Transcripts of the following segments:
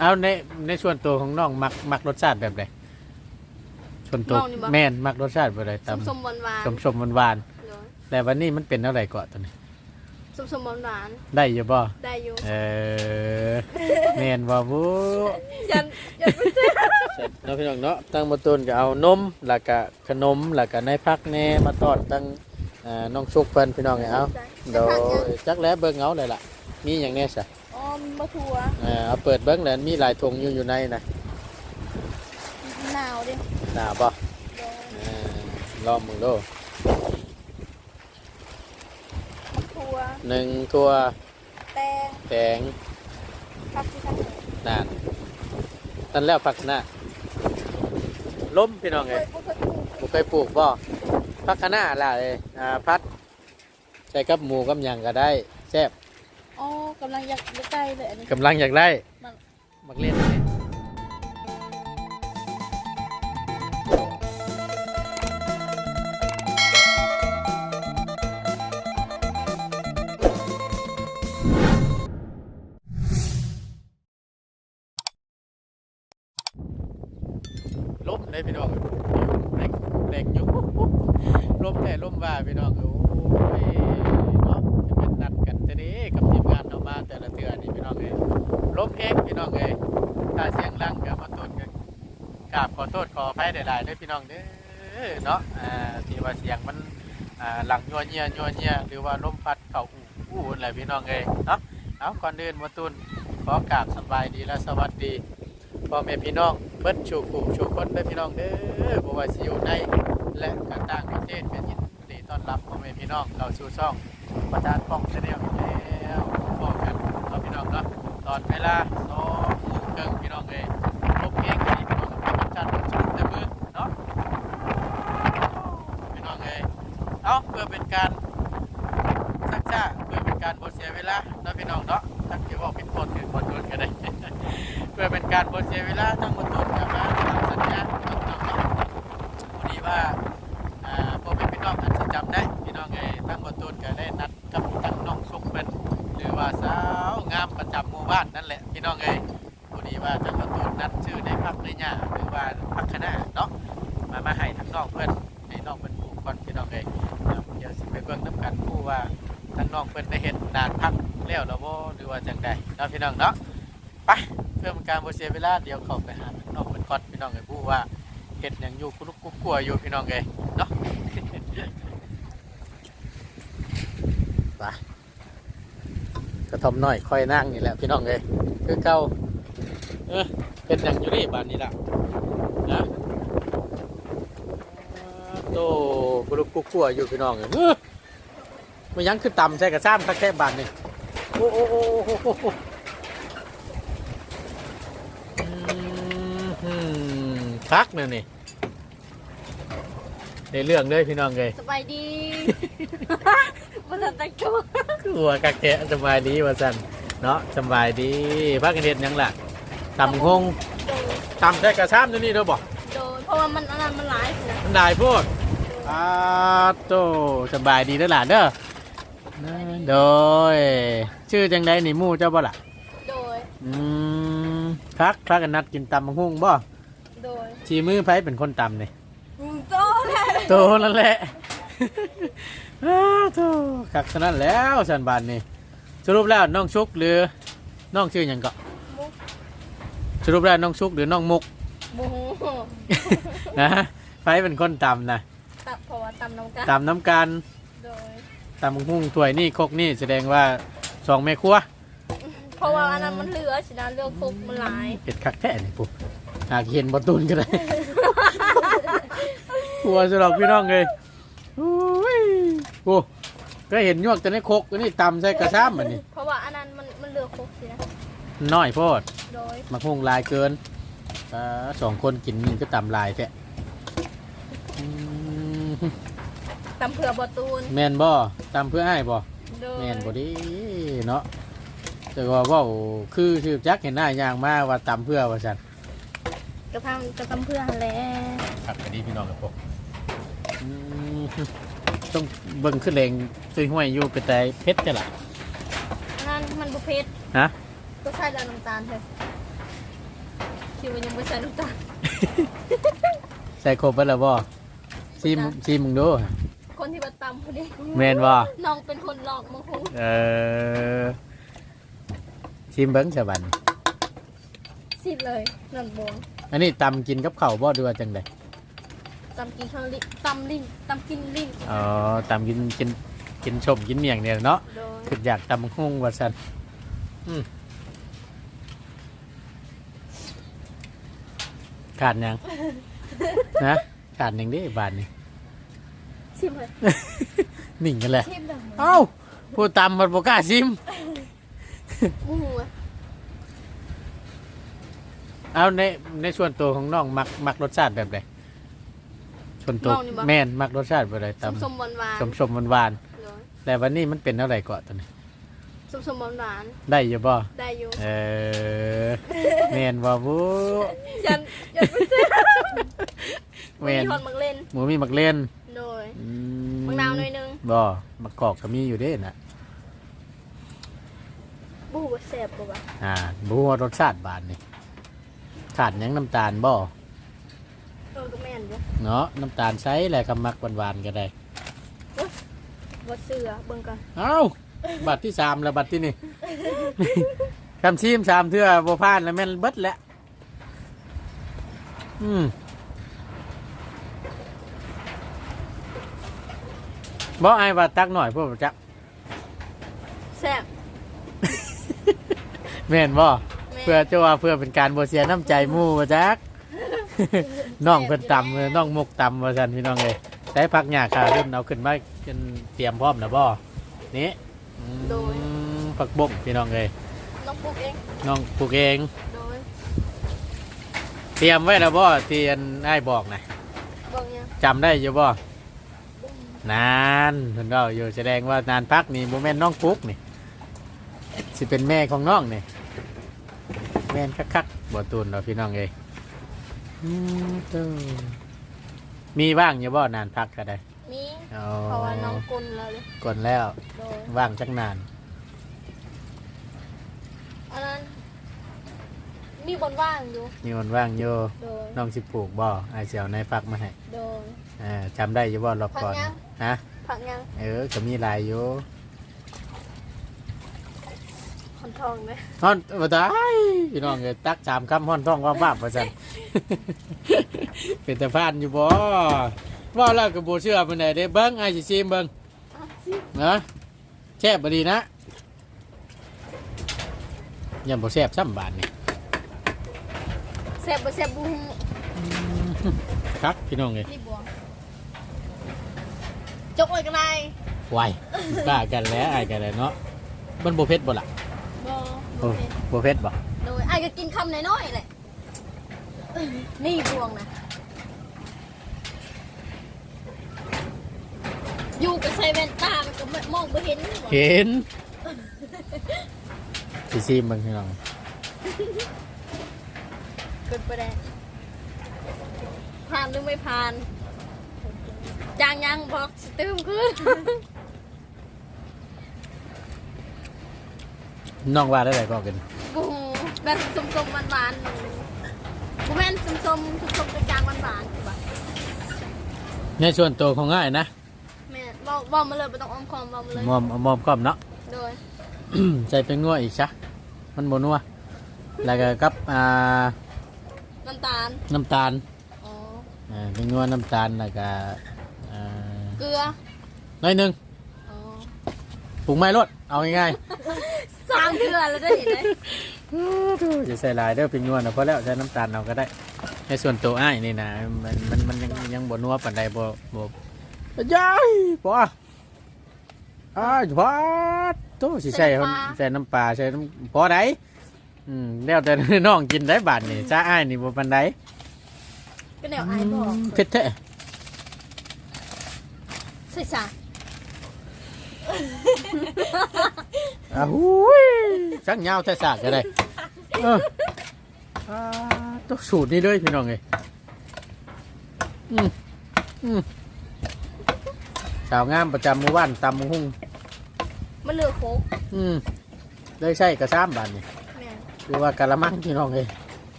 เอาในในส่วนตัวของน้องมักมักรสชาติแบบไหนส่วนตัวน้องนี่บ่ แม่นมักรสชาติแบบไหนสตามมสมหวานหวานสมสมหวานหวานโดยๆแต่วันนี้มันเป็นเท่าไหร่ก่อนตอนนี้ สมสมหวานหวานได้อยู่บ่ได้อยู่เออแม่นบ่บูยันยันไม่ใช่เสร็จเนาะพี่น้องเนาะตั้งมาต้นก็เอานมแล้วก็ขนมแล้วก็ในพักแหน่มาตอดตั้งอ่าน้องชุกเพิ่นพี่น้องให้เอาโดยจักแล้วเบิ่งเอาเลยล่ะมีหยังแน่ซะ อ๋อมะทัวเอ่าเอาเปิดเบิ้งแล้วมีหลายธงอยู่อยู่ในนะหนาวดิหนาบ่โดยเอ่อลองมึงดูมะทัวหนึ่งตัวแตงแตงผักที่ทำนานตันแล้วผักหน้าล้มพี่น้องเคเอ้ยยบ่เคยปลูกบ่เคยปลูกบ่ผักคะน้าล่ะเลยอ่าพัดใส่กับหมูกับหยังก็ได้แซ่บ อ๋อกำลังอยากได้ใกล้เลยอันนี้กำลังอยากได้มันมักเล่นอันนี้ล้มเลยพี่น้องเล็กเล็กอยู่ล้มแต่ล้มว่าพี่น้องโอ้ยเนาะจะเป็ นัดกันจะนี้กับทีมงานเรามาแต่ละเทือนนี่พี่น้องเอ้ยล้มเองพี่น้องเอ้ยถ้าเสียงลังกับมาต้นกันกราบขอโทษขออภัยหลายๆด้วยพี่น้องเด้อเนาะอ่าที่ว่าเสียงมันอ่าหลังยัวเงียยัวเงียหรือว่าลมพัดเข่าอู้อู้อะไรพี่น้องเอ้ยเนาะเอาก่อนอื่นมาตุนขอกราบสบายดีและสวัสดีพ่อแม่พี่น้องเบิ้ชูกลุ่ชูคนเด้อพี่น้องเด้อบ่ว่าสิอยู่ในและกต่างประเทศเป็นยินดีต้อนรับพ่อแม่พี่น้องเราสู่ช่อง ประธานป้องเสนออีกแล้วพบกันเราพี่น้องเนาะตอนเวลาสองโมงครึ่งพี่น้องเอยพบเองกันอีกพี่น้องกับพี่จันทร์ชุดเต็มมือเนาะพี่น้องเอยเอาเพื่อเป็นการสักษาเพื่อเป็นการบ่เสียเวลาเนาะพี่น้องเนาะถ้าเกี่ยวว่าเป็นคนถือคนโดนก็ได้เพื่อเป็นการบ่เสียเวลาทั้งหมดต้นกันมาตามสัญญาเนาะพี่น้องเนา พี่น้องเนาะไปเพื่อเป็นการบ่เสียเวลาเดี๋ยวเข้าไปหาน้องเป็นก่อนพี่น้องไงผู้ว่าเห็ดย่างอยู่กุลุกกุ๊กกัวอยู่พี่น้องไงเนาะไปกระทอมน้อยค่อยนั่งนี่แหละพี่น้องเลยคือเก่าเออเป็นอย่างอยู่นี่บ้านนี้ละนะโตกรุกกุ๊กกัวอยู่พี่น้องเลยเออมันยังคือต่ำใช่กระซ้ำคักแค่บานนี่โอ้โอ้โอ้มหืม คักเนี่ยนี่ในเรื่องเลยพี่น้องเลยสบายดีบ่ทันแต่งตัวกลัวกักแกะสบายดีว่าสันเนาะสบายดีพักกันเห็ดหยังล่ะตำคงโดยตำใช้กระซ้ำตัวนี้เด้อบอกโดยเพราะว่ามันอันนั้นมันหลายสินะมันได้โพูดอาโตสบายดีเด้อหล่ะเด้อโดย ชื่อจังไดนี่หมู่เจ้าบ่ล่ะ โดย อืมพักพักกันนัดกินตำบักหุ่งบ่โดย ชีมือไผเป็นคนตำนี่อืมโตแหละโตนั่นแหละ อ้าวโตคักเท่านั้นแล้วสันบานนี่สรุปแล้วน้องชุกหรือน้องชื่อหยังก็มุกสรุปแล้วน้องชุกหรือน้องมุกหมูนะไฟเป็นคนตำนะตับเพราะว่าตำน้ำกันตำน้ำกันโดย ตำหุ่งถ้วยนี่ครกนี่แสดงว่าสองแม่ครัวเพราะว่าอันนั้นมันเหลือสินะเลือกคุกมันหลายเห็ดคักแท้นี่ปุ๊บ หากเห็นบอตูนก็ได้ครัวสำหรับพี่น้องเลยโอ้ยโอ้ก็เห็นยวกแต่ในครกอันนี่ตำใส่กระซ้ำมันนี่เพราะว่าอันนั้นมันมันเหลือคุกสินะน้อยโพดโดยมาหุ่งลายเกินอ่าสองคนกินนี่ก็ตำลายแท้อืมตำเผื่อบอตูนแม่นบ่ตำเพื่อให้บ่ โดยแม่นบ่ดีเนาะแต่ว่าเว้าคือชื่อจักเห็นหน้าอย่างมาว่าตำเพื่อว่าซั่น กระทำกระทำเพื่อแหล้วครับอันนี้พี่น้องกับผมต้องเบิ่งขึ้นแรงซุยห้วยอยู่เป็นแต่เพชรจ้ะล่ะอันนั้นมันบุเพชรฮะก็ใช่แล้วน้ำตาลเถอะคิดว่ายังไม่ใส่น้ำตาล ใส่ครบไปแล้วบ่ซีมซีมึงดู คนที่มาตำคนนี้แม่นบ่ น้องเป็นคนหลอกมังคงเออซีมเบิ้งฉบัน สิเลยนั่นบง อันนี้ตำกินกับข้าวบ่ดูว่าจังไดตำกินข้าวลิตำลิงตำกินลิงอ๋อตำกินกินกินชมกินเมี่ยงเนี่ยเนาะโดยคืออยากตำหุ้งว่าซั่นอืมขาดหยัง นะขาดหยังเดิบาทนี่ชิมเลยนิ่งกันแหละชิมดังเอ้าผู้ตำมันบ่กล้าซิมมูหูอะ เอาในในส่วนตัวของน้องมักมักรสชาติแบบใดส่วนตัวแม่นมักรสชาติแบบใดสมตำสมหวานหวานสมสมหวานโดยๆแต่วันนี้มันเป็นอะไรเกาะตัวนี้ สมสมหวานหวานได้อยู่บ่ได้อยู่เออแม่นบ่บูยันยันไม่เสร็จแม่นมีคนมักเล่นหมูมีมักเล่นโดยอืมักนาวหน่อยนึงบ่มักกอกก็มีอยู่เด้น่ะ บูหูว่าแซ่บบ่วะอ่าบูว่ารสชาติบานนี่ ขาดหยังน้ำตาลบ่เออก็แม่นอยู่เนาะน้ำตาลใช้แหละก็มักหวานๆก็ได้ว่าเสือเบิ่งก่อนเอ้าบัตรที่สามแล้วบัตรที่นี่ คำชิมสามเทื่อบ่พลาดแล้วแม่นเบิดแล้วอืมบ่ไอ้ว่าตักหน่อยพวกจักแซ่บแม่นบ่แม่นเพื่อจะว่าเพื่อเป็นการบ่เสียน้ำใจหมู่ว่าจัก น้องเพิ่นตำเลยน้องมุกตำว่าซั่นพี่น้องเอ้ยใช้ผักหญ้าคาขึ้นเอาขึ้นมาจนเตรียมพร้อมแล้วบ่นี่อืมผักบ่งพี่น้องเอ้ยน้องปลูกเอง น้องปลูกเอง โดยเตรียมไว้แล้วบ่ที่อันอ้ายบอกนะเบิ่งยังจำได้อยู่บ่นานเพิ่นก็อยู่แสดงว่านานพักนี่บ่แม่นน้องปุ๊กนี่สิเป็นแม่ของน้องนี่แม่นคักๆบ่ตูนเราะพี่น้องเอ้ยอืมเด้อมีว่างอยู่บ่นานพักก็ได้มีอ๋อเพราะว่าน้องกลนแล้วเลยกดแล้วโดยว่างจักนาน อันนั้นมีบนว่างอยู่มีวันว่างอยู่โดยน้องสิปลูกบ่อ้ายสิเอาในพักมาให้โดย อ่าจำได้อยู่บ่รอบก่อนพักยัง ฮะผักยังเออก็มีหลายอยู่คอนทองไหมฮอนบ่ตาย พี่น้องเอ้ยตักสามคำฮอนท้องว่าบ้าว่าซั่นเป็นตาพานอยู่บ่ว่าแล้วก็บ่เชื่อปานใดเด้เบิ่งอ้ายสิชิมเบิ่งอะสินะแซ่บบ่ดีนะยังบ่แซ่บซ้ำบาดนี่แซ่บบ่แซ่บบุ้งครับพี่น้องเอ้ยนี่บวงจกไว้กันไรไวกล้ากันแล้วอ้ายกันแล้วเนาะมันบ่เผ็ดบ่ล่ะบ่โอ้บ่เป็นบ่เผ็ดบ่ โดยไอ้ก็กินคำน้อยๆแหละนี่บวงนะ อยู่กับใส่แว่นตา มันก็มองบ่เห็นบ่เห็นสิชิมเบิ่งพี่น้องเกินไปได้ผ่านหรือไม่ผ่านจางยังบอกสตืมขึ้น น้องว่าได้ไดก็กัน บู แบบสมๆหวานๆบูแม่นสมๆสมๆกระจางหวานๆคือแบบในส่วนตัวของง่ายนะแม่บอกบอกมาเลยไม่ต้องอ้อมคอมบอกมาเลยมอมมอมก้อมเนาะ โดยใส่เป็นนัวอีกซะมันบนัวแล้วก็กับอ่าน้ำตาลน้ำตาลอ๋ออ่าเป็นนัวน้ำตาลแล้วก็อ่าเกลือน้อยหนึงอ๋อปรุงไม่รสเอาง่ายสามเกลือแล้วได้เห็นไหมๆ จะใส่หลายเด้อเป็นนัวนะเพราะแล้วใส่น้ำตาลเราก็ได้ ในส่วนตัวอ้ายนี่นะมันมันมันยังยังบนัวปานใดบ่บ่ยายบ่อ้ายพอดโตสิใส่คนใส่น้ำปลาใส่น้ำพอไดอืมแล้วแต่น้องกินได้บาดนี่จ้าอ้ายนี่บ่ปานใดก็แนวไอ้บอกเผ็ดแท้ใส่สา อ้าวหูยสักยาวแต่สากก็ได้เอออ่าต้องสูตรนี้เลยพี่น้องเอ้ยอืมอืมสาวงามประจำหมู่บ้านตำหมู่หุ่งมันเหลือโคกอืมได้ใช่กระซ้ำบานนี่แม่คือว่ากะละมังพี่น้องเอ้ย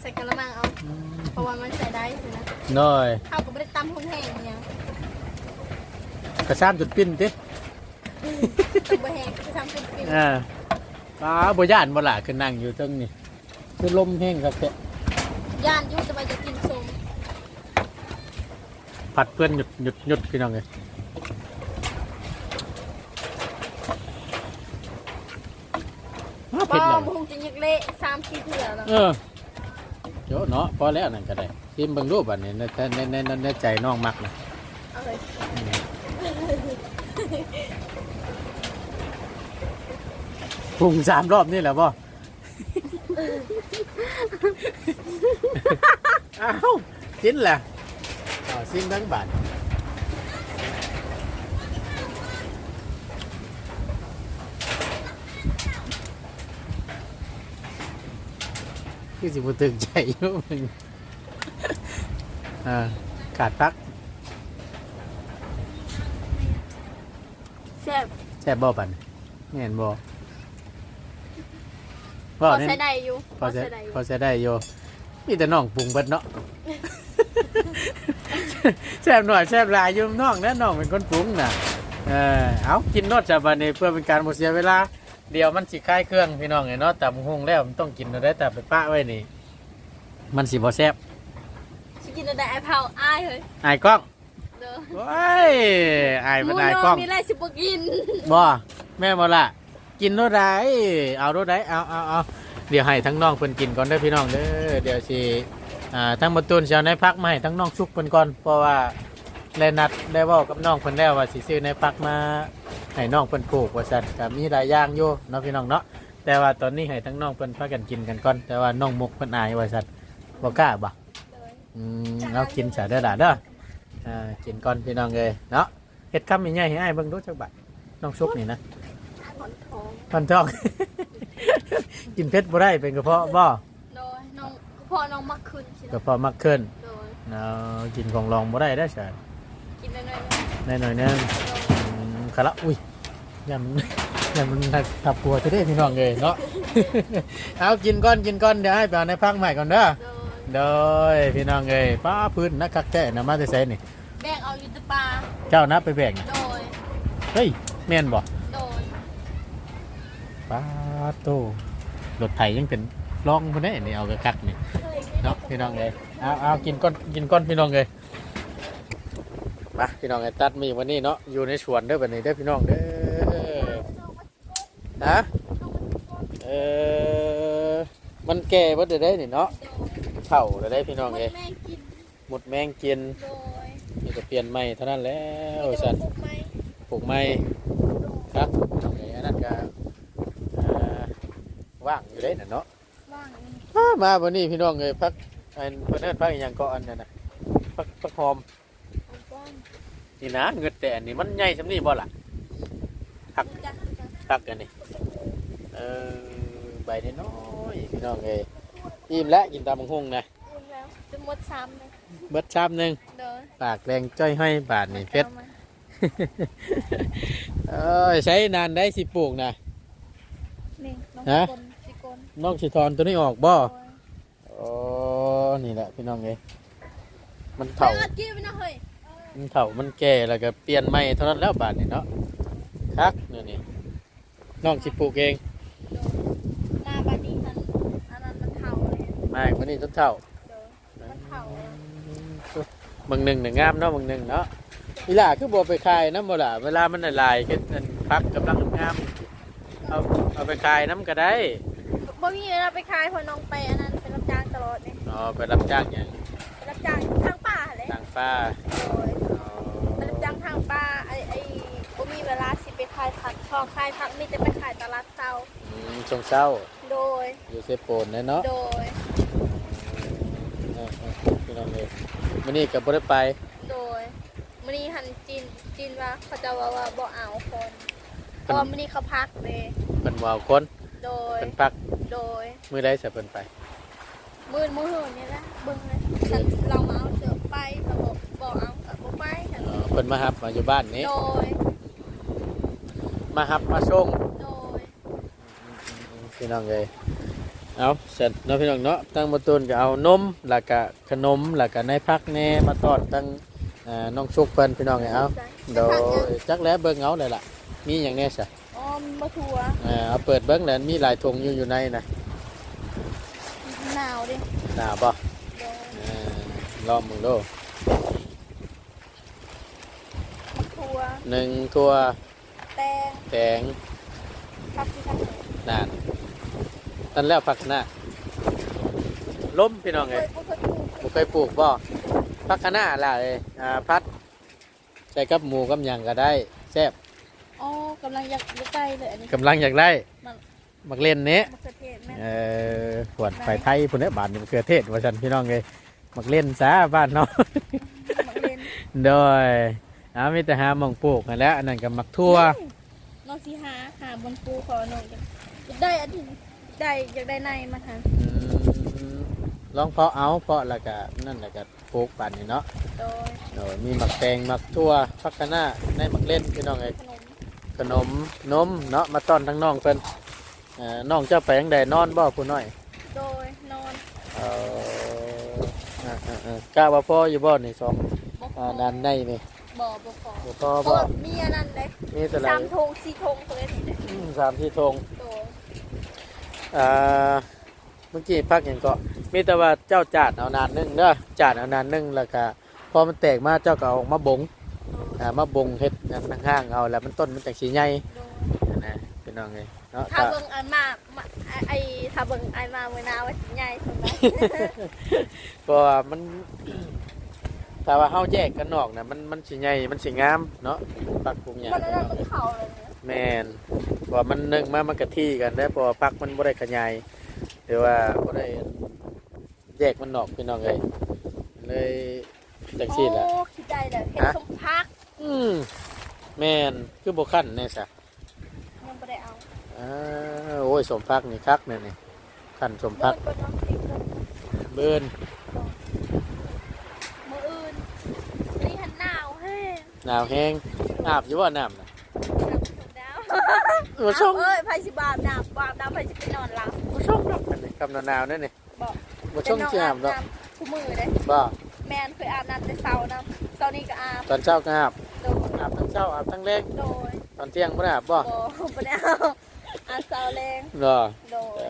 ใส่กระมังราะว่ามันใส่ได้สินะน้อย ข้าวก็ไม่ได้ตำหุ่นแห้งเนี่ยกระซ้ำจุดปิ้นติ ตุ่มบะแห้งจะทำเป็นปีอ่าปลาบ่ย่านบ่ล่ะคือนั่งอยู่เทิงนี่คือลมแห้งครับแท้ย่านอยุ่จะมาจะกินส้มผัดเพื่อนหยุดหยุดหยุดพี่น้องเอ้ยอ้าวบเผ็ดอแล้วมคงจะยึกเละสามสี่เถื่อแล้วเออโยเนาะพอแล้วนั่นก็ได้ซิมเบิ่งรูปอันนี้ในในในในในใจน้องมักนะเอาเลย ปรุงสามรอบนี่แหละบ่อ้าวกินแหละอ๋อซิมทั้งบาทคือสิบตึงใจอยู่มึงอ่าขาดพักแซ่บแซ่บบ่ปันไม่เห็นบ่ พอเนี่ยใช้ได้อยู่พอใช้ได้อยู่พอใช้ได้อยู่มีแต่น้องปรุงเบิดเนาะ แซ่บหน่อยแซ่บหลายอยู่น้องนะน้องเป็นคนปรุงน่ะเออเอากินโนดจากบันนี้เพื่อเป็นการบ่เสียเวลา เดี๋ยวมันสิคลายเครื่องพี่น้องไงเนาะแต่หุงแล้วมันต้องกินเอาได้แต่ไปป้าไว้นี่ มันสิบ่แซ่บชิกินได้ไอเผาอายเลยอายกล้องเด้อโอ้ยอายมันอายกล้อง มีอะไรสิบกินบ่แม่บ่ละ กินรถไดเอารถไดเอาเอาเอาเดี๋ยวให้ทั้งน้องเพิ่นกินก่อนเด้อพี่น้องเด้อเดี๋ยวสิอ่าทั้งมาตูนสิเชียวในพักมาให้ทั้งน้องชุกเพิ่นก่อนเพราะว่าแลนัดได้เว้ากับน้องเพิ่นแล้วว่าสิซื้อในพักมาให้น้องเพิ่นปลูกว่าซั่นก็มีหลายอย่างอยู่เนาะพี่น้องเนาะแต่ว่าตอนนี้ให้ทั้งน้องเพิ่นพากันกินกันก่อนแต่ว่าน้องมุกเพิ่นอายว่าซั่นบ่กล้าบ่อืมเอากินซะเด้อล่ะเด้ออ่ากินก่อนพี่น้องเอ้ยเนาะเฮ็ดคำใหญ่ๆให้อ้ายเบิ่งดูจักบาดน้องชุกนี่นะ ขอนทองพันทอง กินเพชรบ่ได้เป็นกระเพาะบ่โดยน้องพ่อน้องมักขึ้นใช่ไหกมระเพาะมักขึ้นโดยเนาะกินของรองบ่ได้ได้อใช่กินได้เลยแน่หน่อยๆนึงอืมขะละอุ้ยอย่ามันอย่ามันทับปัวจะได้พี่น้องเลยเนาะ เอากินก้อนกินก้อนเดี๋ยวให้ไปเอาในพักใหม่ก่อนเด้อโดยโดยพี่น้องเอ้ยป้าพื้นนักคักแท้นะมาแต่ไสนี่ แบ่งเอาอยู่แตะปลาเจ้านับไปแบ่ง โดยเฮ้ยแม่นบ่โดย ป้าโตรถไถยังเป็นร่องพุ่นเด้นี่เอากระคักนี่เนาะพี่น้องเลยเอาเอากินก้อนกินก้อนพี่น้องเลยมาพี่น้องไอ้ตัดมีวันนี้เนาะอยู่ในสวนเด้อวันนี้เด้อพี่น้องเด้อนะเออมันแก่บ่ได้ได้นี่เนาะเข่าได้ได้พี่น้องหมดเลยแม่งกินหมดแมงกินโดยนี่ก็เปลี่ยนใหม่เท่านั้นแล้วมีสัแต่นบุกไหมปลูกใหม่ครับพี่น้องเอ้ยอันนั้นก็อ่า ว่างอยู่ได้น่ะเนาะว่างอ้ามาวันนี้พี่น้องเลยพักอันเพื่อนเอิ้นพักอหย่างก็อันนั้นนะพักพักหอมว่างนี่นะเงินแต่อันนี้มันใหญ่สำนี่บ่ล่ะพักจักจักพักอันนี้เออใบน้อยๆพี่น้องเลยอิ่มแล้วกินตามมังหุงนะรวมแล้วจะหมดซ้ำเลยเบิดชามหนึ่งโดยปากแรงจ้อยห้อยบาทนี่เพชร อามา เอ้ยใช้นานได้สิปลูกนะ นี่น้องฮะกลสิกล น้องสิทอนตัวนี้ออกบ่โดยอ๋อนี่แหละพี่น้องเลยมันเท่าเถ่ากี้ไปนะเฮ้ยมันเถ่ามันแก่แล้วก็เปลี่ยนใหม่เท่านั้นแล้วบาทนี่เนาะคักนี่นี่น้องสิปลูกเองหน้าบานี้นั่นอันนั้นมันเท่าเลยไม่วันนี้ต้นเท่าโดยมันเท่าเลยบางหนึ่งหนึ่งงามเนาะบางหนึ่งเนาะอีหล่าคือบัวไปขายน้ำบ่ล่ะเวลามันละลายก็นั่นพักกำลังงามเอาเอาไปขายน้ำก็ได้บ่ มีเวลาไปขายเพอน้องไปอันนั้นเป็นรับจ้างตลอดเนี่ยอ๋อไปรับจ้างอย่างไปรับจ้างทางป่าเลยทางฟ้าโดยอ๋อไปรับจ้างทางป่าไอ้ไอ้บ่มีเวลาสิไปขายผักช่องขายผักมีแต่ไปขายตลาดเช้าอืมชงเศร้าโดย อยู่เซโปนเนยเนาะโดย เออเออพี่น้องเลยวันนี้กับบ่ได้ไปโดยมื้อนี้หันจีนจีนว่าเขาจะว่าว่าบ่เอาคนเพราะว่ามื้อนี้เขาพักเลยเป็นวาวคน โดย เป็นพักโดย มือได้จะเป็นไป มื้อมื้อเหินนี่แหละเบิ่งเลยฉันเรามาเอาเสือไปเขาบอกบ่เอาก็บ่ไปฉันเออเพิ่นมาฮับมาอยู่บ้านนี้ โดย มาฮับมาส่งโดย พี่น้องเลยเอาเสร็จเนาะพี่น้องเนาะตั้งประตูนก็เอานมแล้วก็ขนมแล้วก็ในพักแน่มาตอดตั้งอ่าน้องชุกเพิ่นพี่น้องไงเอาโดยจักแล้วเบิ่งเอาเลยล่ะมีอย่างแน่ซะ อ๋อมาทัวอ่าเอาเปิดเบิ่งแล้วมีหลายถุงอยู่อยู่ในนะหนาวดิหนาบ่โดยอ่าลองมึงดูมาทัวหนึ่งตัวแตงแตงผักที่ทำเองนานตันแล้วผักหน้าล้มพี่น้องเคไงยบ่เคยปลูกบ่เคยปลูกบ่ผักคะน้าล่ะเอ้ยอ่าพัดใส่กับหมูกับหยังก็ได้แซ่บ อ๋อกำลังอยากอยากได้เลยอันนี้กำลังอยากได้มันมักเล่นเนี้ยมะเขือเทศแม่นเออขวดไฟไทยพุ่นเนี้ยบาทนี่มะเขือเทศว่าฉันพี่น้องเลยมักเล่นซะบ้านเนาะมะเล่นโดยอามีแต่หาหมองปลูกนั่นแหล้วอันนั้นก็มักทั่วน้องสิหาหาบนปูขอหน่อยอยากได้อันที่ได้อยากได้ในมาทานอืมลองเพาะเอาเพาะแล้วก็นั่นแหละก็ปลูกป่านนี่เนาะโดยโดยมีหมักแตงหมักทั่วพักคะน้าในหมักเล่นพี่น้องเลย ขนมขนมนมเนาะมาต้อนทั้งน้องเพิ่นเอ่อน้องเจ้าไปยังใดนอนบ่ผู้น้อยโดยนอนเอออ่าอ่าอ่ากล้าว่าพ่ออยู่บ่นี่สองบ่พอ่าอด้านในนี่บ่บ่พอบ่พ่อเพบ่ราะมีอันนั้นเลยมีแต่ไรสามธงสี่ธงตัวนี้เลยอืมสามที่ธงโดยอ่าเมื่อกี้พักหยังก็มีแต่ว่าเจ้าจาดเอานานหนึงเด้อจาดเอานานหนึงแล้วก็พอมันแตกมาเจ้าก็เอาออกมาบง โดยอ่ามาบงเฮ็ดนั่นข้างๆเอาแล้วมันต้นมันจังสิใหญ่โดยนะพี่น้องเอ้ยเนาะถ้าก็เบิ่งอันมามาไอ้ไอ้ถ้าเบิ่งอันมาเมื่อหนาว่าสิใหญ่สุดนะเพราะว่ามันถ้าว่าเฮาแยกกันนอกน่ะมันมันสิใหญ่มันสิงามเนาะปักปรุงหยังมันอันนั้นมันเข่าเลยเนี่ยแม่นเพราะว่ามันนึงมามันกะที่กันได้อเพราะว่าปักมันบ่ได้ขยายหรือว่าบ่ได้แยกมันนอกพี่น้องเอ้ยเลยจังซี่แหละโอ้คิดได้เลยเห็นฮะสมพัก อืมแม่นคือบ่คั้นแน่ซะยังไม่ได้เอาอ่าโอ้ยสมพักนี่คักแน่นี่คั้นสมพักเลิกก็น้องสิเลิกเบิ่นมืออื่นนี่หันหนาวเฮ้ยหนาวแฮงอาบอยู่ว่าน้ำน่ะดาวบ่ส่งเอ้ยไผสิบาปน้ำบาปน้ำไผสิไปนอนหลับบ่ส่งดอกอันนี้คำหนาวๆนั่นนี่บอกบ่ส่งสิอาบดอกทุกมือเลยบ่แมนเคยอาบน้ำแต่เช้านะตอนนี้ก็อาบตอนเช้าก็อาบโดยอาบทั้ง เช้าอาบทั้งแรงโดยตอนเที่ยงบ่ได้อาบบ่บ่บ่ได้เอาอาบเช้าแรงเหรอโดยเ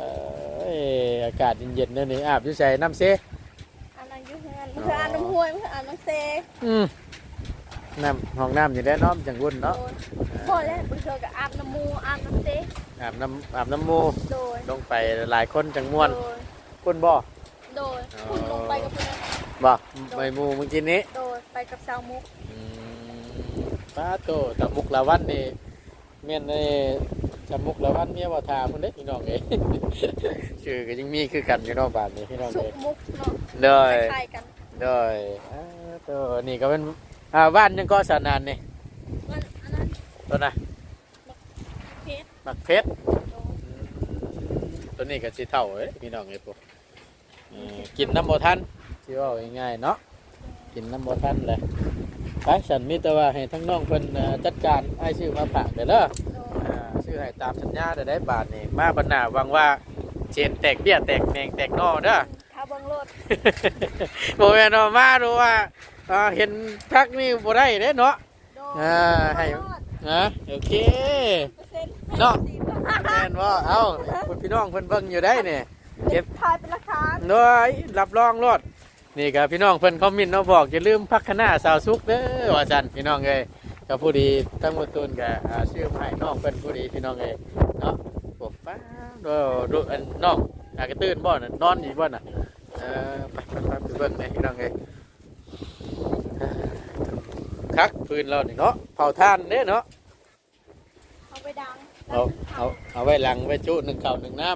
อ้ยอากาศเย็นๆนั่นนี่อาบอยู่ใส่น้ำเซอาบน้ำอยูเฮือนมันคืออาบน้ำห้วยมันคืออาบน้ำเซอืมน้ำห้องน้ำอยู่ได้น้อมจังวุ่นโดเนาะยพอแล้วบางเทื่อก็อาบน้ำมูอาบน้ำเซอาบน้ำอาบน้ำมูโดยลงไปหลายคนจังม่วนโดยคุณบ่โดยคุณลงไปกับเพื่อนบ่ไปหมูเมื่อกี้นี้โดยไปกับสาวมุกอืม ป้าโตตะมุกละวันนี่เมียนในตะมุกละวันเมียว่าทาพุ่นเด้พี่น้องเอ้ยชื่อก็ยังมีคือกันอยู่เนอกบ้านนี่พี่น้องสุเอ้กยมุกเนาะเด้อคล้ายๆกันเด้ออ่าโตนี่ก็เป็นอ่าบ้านยังก็สานานนี่มันอันนั้นตัวน่ะเพชรมักเพชรโดยตัวนี้ก็สิเท่าเอ้ยพี่น้องเอ้ยพวกเออกินน้ำบ่ทันสิว่าง่ายๆเนาะกินน้ำบ่ทันเลย ไปฉันมีแต่ว่าให้ทั้งน้องเพิ่นเอ่อจัดการให้ชื่อมาฝากเด้อเด้อโดยอ่าชื่อให้ตามสัญญาได้ได้บาทนี่มาบรรณาหวังว่าเชนแตกเบี้ยแตกแมงแตกนอเด้อ ถ้าเบิ่งรถโมเมนต์มาดูว่าอ่าเห็นพักนี่บ่ได้เด้เนาะ โดยอ่าให้นะโอเค เปอร์เซ็นต์เนาะให้แม่นว่าเอ้าคุณพี่น้องเพิ่นเบิ่งอยู่ได้เนี่ยเก็บทายเป็นราคาน้อยรับรองรถ นี่ก็พี่น้องเพิ่นคอมเมนต์เนาะบอกอย่าลืมพักคณะสาวสุกเด้อว่าซั่นพี่น้องเอ้ยก็ผู้ดีทั้งหมดตุนก็อ่าชื่อมาให้น้องเพิ่นผู้ดีพี่น้องเอ้ยเนาะพวกฟ้าดูดูอันน้องอากระตื่นบ่น่ะนอนอยู่บ่น่ะเออไปไปไปไปเบิ่งเลยพี่น้องเอ้ยคักพื้นเรานี่เนาะเผาท่านเด้เนาะเอาไปดังเอาเอาเอาไว้หลังไว้จุหนึ่งเข่าหนึ่งน้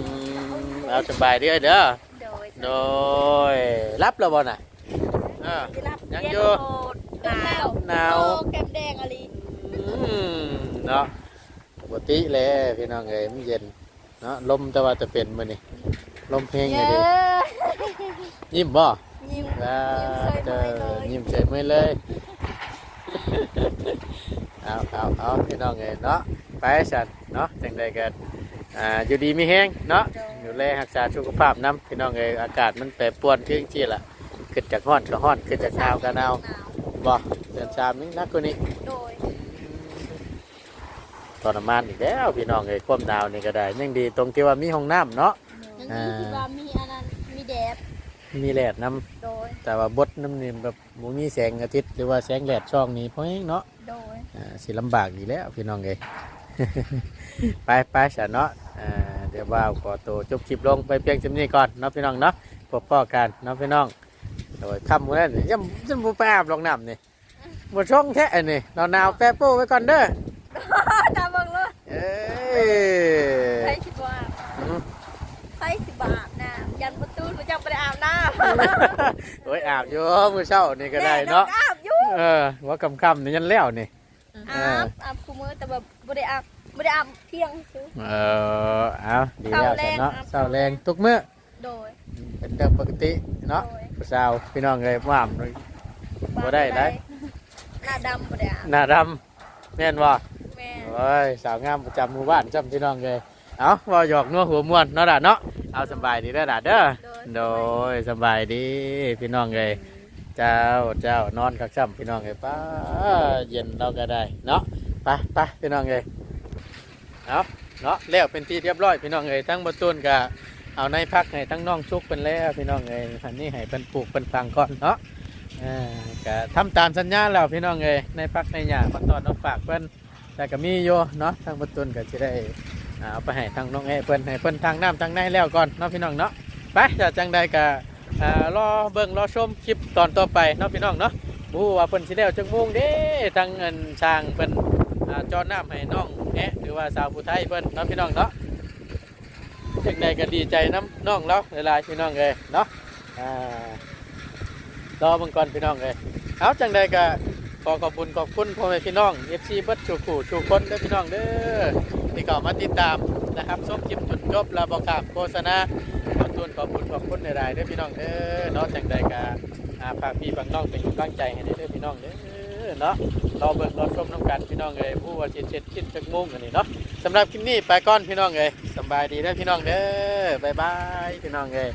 ำเอาสบายด้อเด้อ โดยโดยรับแล้วบ่น่ะอ่าจะรับยังเรีอยู่โหนาวหนาวโอ้แก้มแดงอะไรอืมเนาะปกติเลยพี่น้องเอ้ยมันเย็นเนาะลมแต่ว่าจะเป็นมื้อนี้ลมเพลงเยเลยดิอะยิ้มบ่ยิ้มว้ายิ้มเจใส่อไม้เลยยิ้มเฉยมือเลยเอาเอาเอาพี่น้องเอ้ยเนาะไปสันเนาะจังใดกัน อ่าอยู่ดีมีแห้งเนาะโดยดูแลรักษาสุขภาพน้ำพี่น้องเอ้ยอากาศมันแปรปรวนขึ้นจริงๆล่ะขึ้นจากร้อนก็ร้อนขึ้นจากหนาวก็หนาวหนาวบ่เดือนสามนี่นักกว่านี้โดยทรมานอีกแล้วพี่น้องเอ้ยความหนาวนี่ก็ได้ยังดีตรงที่ว่ามีห้องน้ำเนาะยังอ่ามีที่ว่ามีอันนั้นมีแดดมีแดดน้โดยำแต่ว่าบดน้ำนี่แบบบ่มีแสงอาทิตย์หรือว่าแสงแดดช่องนี้เพราะงั้นเนาะ โดย อ่าสิลำบากอีกแล้วพี่น้องเอ้ย ไปไปฉันเนาะอ่า เดี๋ยวว่าวขอตัวจบคลิปลงไปเพียงจำนี้ก่อนเนาะพี่น้องเนาะพบพ่อกันเนาะพี่น้องโดยคำมื้อนั้นนี่ยังยังบ่ไปอาบลงน้ำนี่บ่ช่องแท้อันนี่หนาวๆแปรโป้ไว้ก่อนเด้อตามเบิ่งเลยเอ้ใครยสิบ่อาบอืมใครสิบ่อาบน้ำยันประตูมันจะไปอาบน้โอ้ยอาบอยู่มื้อเช้านี่ำก็ได้เนาะแม่องอาบอยู่เออว่ากำคำๆนี่ยันแล้วนี่อาบอาบคู่มือแต่แบบบ่ได้อาบ บ่ได้อาบเที่ยงซื้อ เออเอาดีแล้วเช้าแรงฉันเนาะครับเช้าแรงทุกมื้อโดย เป็นเรื่องปกติเนาะโดยผู้สาวพี่น้องเลยว่ามเลยบ่ได้ได้ หน้าดำบ่ได้อาบหน้าดำแม่นว่าแม่โอ้ยสาวงามประจำหมู่บ้านจำพี่น้องเลยเอาว่าหยอกนัวหัวม่วนเนาะด่าเนาะเอาสำบายดีเด้อด่าเด้อโดยสำบายดีพี่น้องเลย เจ้าเจ้านอนคักช่ำพี่น้องเลยป้าเย็นเราก็ได้เนาะไปไปพี่น้องเลย เอาเนาะแล้วเป็นที่เรียบร้อยพี่น้องเลยทั้งประตูนกับเอาในพักให้ทั้งน้องชุกเป็นแล้วพี่น้องเลยอันนี้ให้เป็นปลูกเป็นฟังก่อนเนาะอ่าก็ทำตามสัญญาแล้วพี่น้องเอ้ยในพักในหยามาตอนน้องฝากเพิ่นแต่ก็มีอยู่เนาะทางประตุนก็จะได้อ่าเอาไปให้ทางน้องเอเพิ่นให้เพิ่นทางน้ำทางในแล้วก่อนเนาะพี่น้องเนาะไปจะจังใดก็อ่ารอเบิ่งรอชมคลิปตอนต่อไปเนาะพี่น้องเนาะบูว่าเพิ่นสิแล้วจังมุงเด้ทางเงินช่างเพิ่น จอน้ำให้น้องแอะหรือว่าสาวผู้ไทยเพิ่นเนาะพี่น้องเนาะจังใดก็ดีใจน้ำน้องเราหลายพี่น้องเอ้ยเนาะรอบังก่อนพี่น้องเลยเอาจังใดก็ขอขอบคุณขอบคุณพ่อแม่พี่น้องเอฟซีเบิร์ดชูขู่ชูคนเด้อพี่น้องเด้อที่เข้ามาติดตามนะครับชมคลิปจนจบแล้วบอกขามโฆษณาขอบคุณขอบคุณขอบคุณในรายเด้อพี่น้องเด้อเนาะจังใดก็อาฝากพี่ฝากน้องเป็นกำลังใจให้เด้อพี่น้องเด้อ เนาะรอเบิ่งรอชมน้ำกันพี่น้องเลยผู้ว่าเช็ดเช็ดคิดจักมุ่งอันนี้เนาะสำหรับคลิปนี้ไปก่อนพี่น้องเลยสบายดีนะพี่น้องเด้อบายบายพี่น้องเลย